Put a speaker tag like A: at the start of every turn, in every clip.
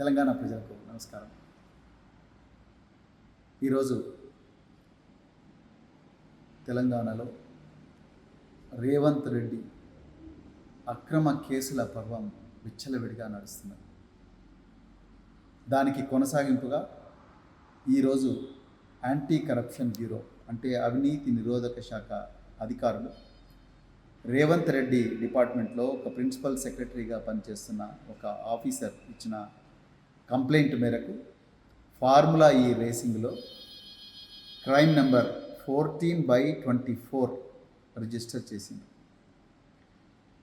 A: తెలంగాణ ప్రజలకు నమస్కారం. ఈరోజు తెలంగాణలో రేవంత్ రెడ్డి అక్రమ కేసుల పర్వం విచ్చలవిడిగా నడుస్తున్నది. దానికి కొనసాగింపుగా ఈరోజు యాంటీ కరప్షన్ బ్యూరో అంటే అవినీతి నిరోధక శాఖ అధికారులు రేవంత్ రెడ్డి డిపార్ట్మెంట్లో ఒక ప్రిన్సిపల్ సెక్రటరీగా పనిచేస్తున్న ఒక ఆఫీసర్ ఇచ్చిన కంప్లైంట్ మేరకు formula E రేసింగ్లో crime number fourteen by twenty four register చేసింది.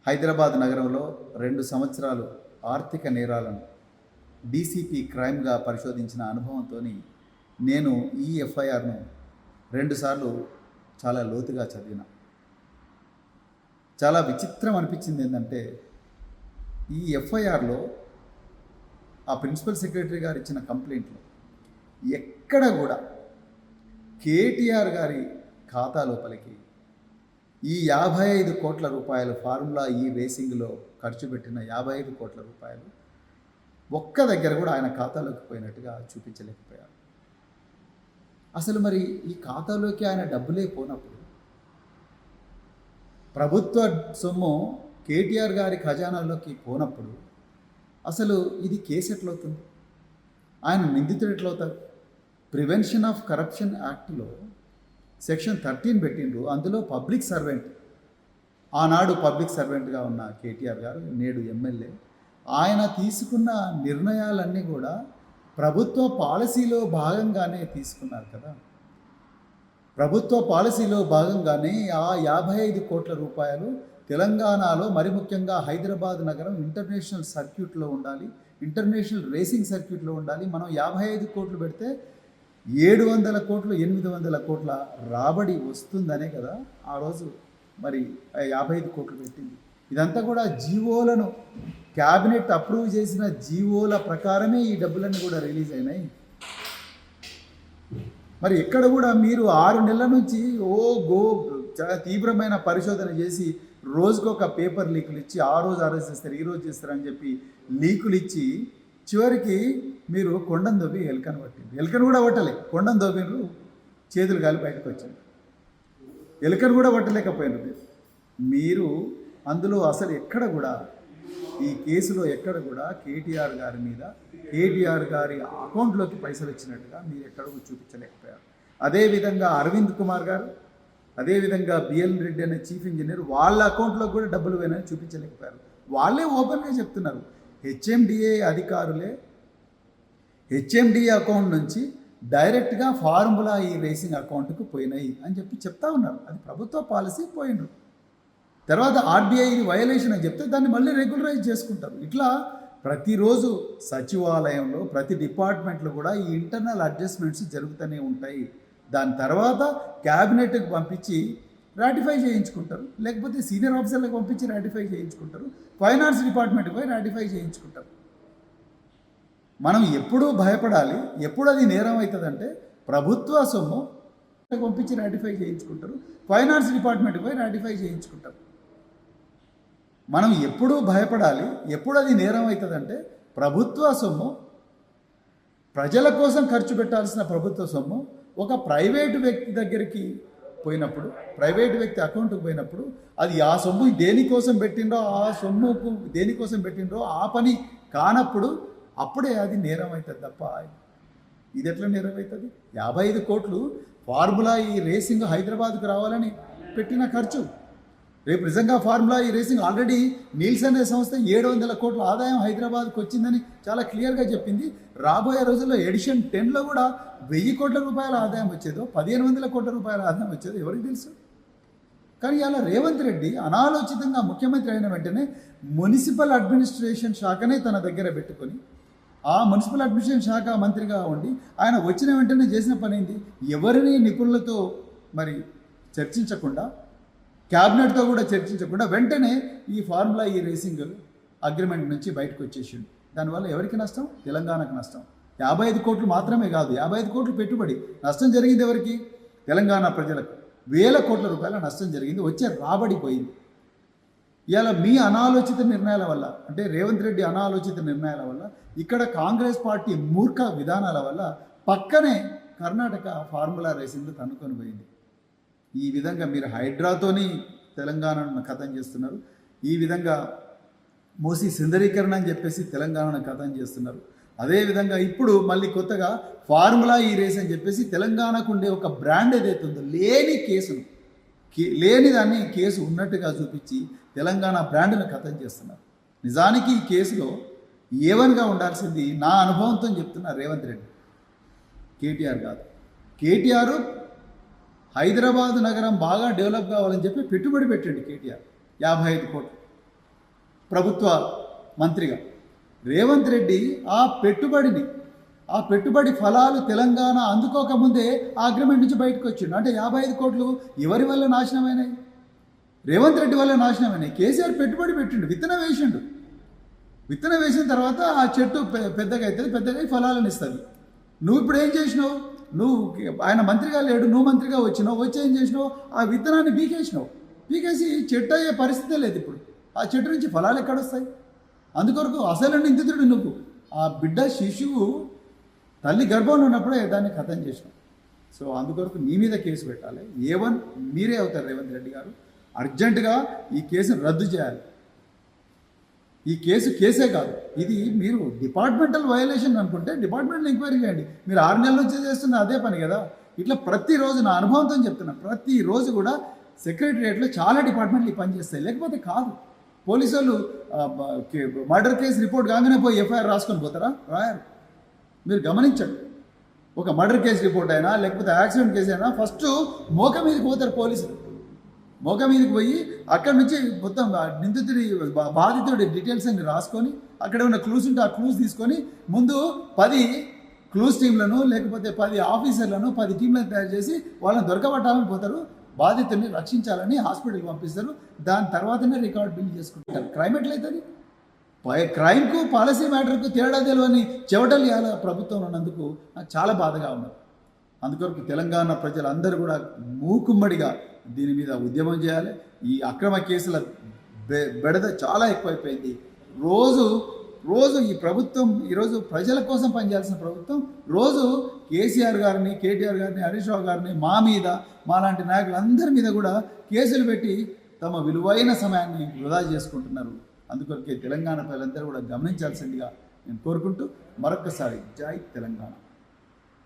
A: హైదరాబాద్ నగరంలో రెండు సంవత్సరాలు ఆర్థిక నేరాలను డీసీపీ క్రైమ్గా పరిశోధించిన అనుభవంతో నేను ఈ ఎఫ్ఐఆర్ను రెండుసార్లు చాలా లోతుగా చదివిన. చాలా విచిత్రం అనిపించింది ఏంటంటే ఈ ఎఫ్ఐఆర్లో ఆ ప్రిన్సిపల్ సెక్రటరీ గారు ఇచ్చిన కంప్లైంట్లో ఎక్కడ కూడా కేటీఆర్ గారి ఖాతా లోపలికి ఈ యాభై ఐదు కోట్ల రూపాయలు ఫార్ములా ఈ రేసింగ్లో ఖర్చు పెట్టిన యాభై ఐదు కోట్ల రూపాయలు ఒక్క దగ్గర కూడా ఆయన ఖాతాలోకి పోయినట్టుగా చూపించలేకపోయారు. అసలు మరి ఈ ఖాతాలోకి ఆయన డబ్బులే పోనప్పుడు ప్రభుత్వ సొమ్ము కేటీఆర్ గారి ఖజానాలోకి పోనప్పుడు అసలు ఇది కేసు ఎట్లవుతుంది? ఆయన నిందితుడు ఎట్లవుతాడు? ప్రివెన్షన్ ఆఫ్ కరప్షన్ యాక్ట్లో సెక్షన్ థర్టీన్ పెట్టిండ్రు. అందులో పబ్లిక్ సర్వెంట్ ఆనాడు పబ్లిక్ సర్వెంట్గా ఉన్న కేటీఆర్ గారు నేడు ఎమ్మెల్యే ఆయన తీసుకున్న నిర్ణయాలన్నీ కూడా ప్రభుత్వ పాలసీలో భాగంగానే తీసుకున్నారు కదా. ప్రభుత్వ పాలసీలో భాగంగానే ఆ యాభై ఐదు కోట్ల రూపాయలు తెలంగాణలో మరి ముఖ్యంగా హైదరాబాద్ నగరం ఇంటర్నేషనల్ సర్క్యూట్లో ఉండాలి. ఇంటర్నేషనల్ రేసింగ్ సర్క్యూట్లో ఉండాలి. మనం యాభై ఐదు కోట్లు పెడితే ఏడు వందల కోట్లు ఎనిమిది వందల కోట్ల రాబడి వస్తుందనే కదా ఆ రోజు మరి యాభై ఐదు కోట్లు పెట్టింది. ఇదంతా కూడా జీవోలను క్యాబినెట్ అప్రూవ్ చేసిన జీవోల ప్రకారమే ఈ డబ్బులన్నీ కూడా రిలీజ్ అయినాయి. మరి ఎక్కడ కూడా మీరు ఆరు నెలల నుంచి ఓ గో చాలా తీవ్రమైన పరిశోధన చేసి రోజుకొక పేపర్ లీకులు ఇచ్చి ఆ రోజు ఆ రోజు చేస్తారు ఈ రోజు చేస్తారు అని చెప్పి లీకులు ఇచ్చి చివరికి మీరు కొండను దొబ్బి ఎలుకను పట్టింది ఎలుకను కూడా పట్టలే కొండను దొబ్బిండ్రు చేతులు కాలి బయటకు వచ్చింది ఎలుకను కూడా పట్టలేకపోయినారు మీరు. మీరు అందులో అసలు ఎక్కడ కూడా ఈ కేసులో ఎక్కడ కూడా కేటీఆర్ గారి మీద కేటీఆర్ గారి అకౌంట్లోకి పైసలు వచ్చినట్టుగా మీరు ఎక్కడ చూపించలేకపోయారు. అదేవిధంగా అరవింద్ కుమార్ గారు అదేవిధంగా బిఎల్ రెడ్డి అనే చీఫ్ ఇంజనీర్ వాళ్ళ అకౌంట్లో కూడా డబ్బులు పోయినాయని చూపించలేకపోయారు. వాళ్ళే ఓపెన్గా చెప్తున్నారు. హెచ్ఎండిఏ అధికారులే హెచ్ఎండిఏ అకౌంట్ నుంచి డైరెక్ట్గా ఫార్ములా ఈ రేసింగ్ అకౌంట్కు పోయినాయి అని చెప్పి చెప్తా ఉన్నారు. అది ప్రభుత్వ పాలసీ పోయిండ్రు. తర్వాత ఆర్బీఐ ఇది వయలేషన్ అని చెప్తే దాన్ని మళ్ళీ రెగ్యులరైజ్ చేసుకుంటారు. ఇట్లా ప్రతిరోజు సచివాలయంలో ప్రతి డిపార్ట్మెంట్లో కూడా ఈ ఇంటర్నల్ అడ్జస్ట్మెంట్స్ జరుగుతూనే ఉంటాయి. దాని తర్వాత క్యాబినెట్కి పంపించి రాటిఫై చేయించుకుంటారు. లేకపోతే సీనియర్ ఆఫీసర్లకు పంపించి రాటిఫై చేయించుకుంటారు. ఫైనాన్స్ డిపార్ట్మెంట్కి పోయి రాటిఫై చేయించుకుంటారు. మనం ఎప్పుడూ భయపడాలి ఎప్పుడు అది నేరం అవుతుందంటే ప్రభుత్వ సొమ్ము పంపించి రాటిఫై చేయించుకుంటారు. ఫైనాన్స్ డిపార్ట్మెంట్కి పోయి రాటిఫై చేయించుకుంటారు. మనం ఎప్పుడూ భయపడాలి ఎప్పుడు అది నేరం అవుతుందంటే ప్రభుత్వ సొమ్ము ప్రజల కోసం ఖర్చు పెట్టాల్సిన ప్రభుత్వ సొమ్ము ఒక ప్రైవేటు వ్యక్తి దగ్గరికి పోయినప్పుడు ప్రైవేటు వ్యక్తి అకౌంట్కి పోయినప్పుడు అది ఆ సొమ్ము దేనికోసం పెట్టిండ్రో ఆ సొమ్ముకు దేనికోసం పెట్టిండ్రో ఆ పని కానప్పుడు అప్పుడే అది నేరం అవుతుంది తప్ప ఇది ఎట్లా నేరం అవుతుంది యాభై ఐదు కోట్లు ఫార్ములా ఈ రేసింగ్ హైదరాబాద్కు రావాలని పెట్టిన ఖర్చు. రేపు నిజంగా ఫార్ములా ఈ రేసింగ్ ఆల్రెడీ నీల్సన్ అనే సంస్థ ఏడు వందల కోట్ల ఆదాయం హైదరాబాద్కు వచ్చిందని చాలా క్లియర్గా చెప్పింది. రాబోయే రోజుల్లో ఎడిషన్ టెన్లో కూడా వెయ్యి కోట్ల రూపాయల ఆదాయం వచ్చేదో పదిహేను వందల కోట్ల రూపాయల ఆదాయం వచ్చేదో ఎవరికి తెలుసు? కానీ అలా రేవంత్ రెడ్డి అనాలోచితంగా ముఖ్యమంత్రి అయిన వెంటనే మున్సిపల్ అడ్మినిస్ట్రేషన్ శాఖనే తన దగ్గర పెట్టుకొని ఆ మున్సిపల్ అడ్మినిస్ట్రేషన్ శాఖ మంత్రిగా ఉండి ఆయన వచ్చిన వెంటనే చేసిన పని ఏంటి ఎవరిని నిపుణులతో మరి చర్చించకుండా క్యాబినెట్తో కూడా చర్చించకుండా వెంటనే ఈ ఫార్ములా ఈ రేసింగ్ అగ్రిమెంట్ నుంచి బయటకు వచ్చేసిండు. దానివల్ల ఎవరికి నష్టం? తెలంగాణకు నష్టం. యాభై ఐదు కోట్లు మాత్రమే కాదు యాభై ఐదు కోట్లు పెట్టుబడి. నష్టం జరిగింది ఎవరికి? తెలంగాణ ప్రజలకు. వేల కోట్ల రూపాయల నష్టం జరిగింది వచ్చే రాబడి పోయింది. ఇలా మీ అనాలోచిత నిర్ణయాల వల్ల అంటే రేవంత్ రెడ్డి అనాలోచిత నిర్ణయాల వల్ల ఇక్కడ కాంగ్రెస్ పార్టీ మూర్ఖ విధానాల వల్ల పక్కనే కర్ణాటక ఫార్ములా రేసింగ్ తన్నుకొని పోయింది. ఈ విధంగా మీరు హైడ్రాతోని తెలంగాణను కథం చేస్తున్నారు. ఈ విధంగా మూసి సుందరీకరణ అని చెప్పేసి తెలంగాణను కథం చేస్తున్నారు. అదేవిధంగా ఇప్పుడు మళ్ళీ కొత్తగా ఫార్ములా ఈ రేస్ అని చెప్పేసి తెలంగాణకు ఉండే ఒక బ్రాండ్ ఏదైతే ఉందో లేని కేసును కే- లేని దాన్ని కేసు ఉన్నట్టుగా చూపించి తెలంగాణ బ్రాండ్ను కథం చేస్తున్నారు. నిజానికి ఈ కేసులో ఏవన్గా ఉండాల్సింది నా అనుభవంతో చెప్తున్నా రేవంత్ రెడ్డి. కేటీఆర్ కాదు. కేటీఆర్ హైదరాబాద్ నగరం బాగా డెవలప్ కావాలని చెప్పి పెట్టుబడి పెట్టండి కేటీఆర్. యాభై ఐదు కోట్లు. ప్రభుత్వ మంత్రిగా. రేవంత్ రెడ్డి ఆ పెట్టుబడిని ఆ పెట్టుబడి ఫలాలు తెలంగాణ అందుకోకముందే ఆ అగ్రిమెంట్ నుంచి బయటకు వచ్చిండు. అంటే యాభై ఐదు కోట్లు ఎవరి వల్ల నాశనమైనాయి? రేవంత్ రెడ్డి వల్ల నాశనమైనాయి. కేసీఆర్ పెట్టుబడి పెట్టిండు విత్తనం వేసిండు. విత్తనం వేసిన తర్వాత ఆ చెట్టు పెద్దగా అవుతుంది పెద్దగా ఫలాలను ఇస్తుంది. నువ్వు ఇప్పుడు ఏం చేసినావు? నువ్వు ఆయన మంత్రిగా లేడు నువ్వు మంత్రిగా వచ్చినావు వచ్చి ఏం చేసినావు? ఆ విత్తనాన్ని పీకేసినావు. పీకేసి చెట్టు అయ్యే పరిస్థితే లేదు ఇప్పుడు. ఆ చెట్టు నుంచి ఫలాలు ఎక్కడొస్తాయి? అందుకొరకు అసలు నిందితుడు నువ్వు. ఆ బిడ్డ శిశువు తల్లి గర్భంలో ఉన్నప్పుడే దాన్ని ఖతం చేసినావు. సో అందుకొరకు నీ మీద కేసు పెట్టాలి. ఏ వన్ మీరే అవుతారు రేవంత్ రెడ్డి గారు. అర్జెంటుగా ఈ కేసును రద్దు చేయాలి. ఈ కేసు కేసే కాదు. ఇది మీరు డిపార్ట్మెంటల్ వయలేషన్ అనుకుంటే డిపార్ట్మెంటల్ ఎంక్వైరీ చేయండి. మీరు ఆరు నెలల నుంచి చేస్తున్న అదే పని కదా. ఇట్లా ప్రతిరోజు నా అనుభవంతో చెప్తున్నా ప్రతిరోజు కూడా సెక్రటరియట్లో చాలా డిపార్ట్మెంట్లు ఈ పని చేస్తాయి. లేకపోతే కాదు. పోలీసు వాళ్ళు మర్డర్ కేసు రిపోర్ట్ కాగానే పోయి ఎఫ్ఐఆర్ రాసుకొని పోతారా? రాయరు. మీరు గమనించండి. ఒక మర్డర్ కేసు రిపోర్ట్ అయినా లేకపోతే యాక్సిడెంట్ కేసు అయినా ఫస్ట్ మోక మీదకి పోతారు పోలీసులు. మోక మీదకి పోయి అక్కడి నుంచి మొత్తం నిందితుడి బా- బాధితుడి డీటెయిల్స్ అన్ని రాసుకొని అక్కడ ఉన్న క్లూస్ ఉంటే ఆ క్లూస్ తీసుకొని ముందు పది క్లూస్ టీంలను లేకపోతే పది ఆఫీసర్లను పది టీంలను తయారు చేసి వాళ్ళని దొరకబట్టాలని పోతారు. బాధితుడిని రక్షించాలని హాస్పిటల్కి పంపిస్తారు. దాని తర్వాతనే రికార్డ్ బిల్ చేసుకుంటారు. క్రైమ్ ఎట్లయితుంది? క్రైమ్కు పాలసీ మ్యాటర్కు తేడా తెలియని చెవటలు ఇవాళ ప్రభుత్వం ఉన్నందుకు నాకు చాలా బాధగా ఉన్నది. అందుకొరకు తెలంగాణ ప్రజలందరూ కూడా మూకుమ్మడిగా దీని మీద ఉద్యమం చేయాలి. ఈ అక్రమ కేసుల బె- బెడద చాలా ఎక్కువైపోయింది. రోజు రోజు ఈ ప్రభుత్వం ఈరోజు ప్రజల కోసం పనిచేయాల్సిన ప్రభుత్వం రోజు కేసీఆర్ గారిని కేటీఆర్ గారిని హరీష్ రావు గారిని మా మీద మాలాంటి నాయకులందరి మీద కూడా కేసులు పెట్టి తమ విలువైన సమయాన్ని వృధా చేసుకుంటున్నారు. అందుకొరకే తెలంగాణ ప్రజలందరూ కూడా గమనించాల్సిందిగా నేను కోరుకుంటూ మరొకసారి జై తెలంగాణ.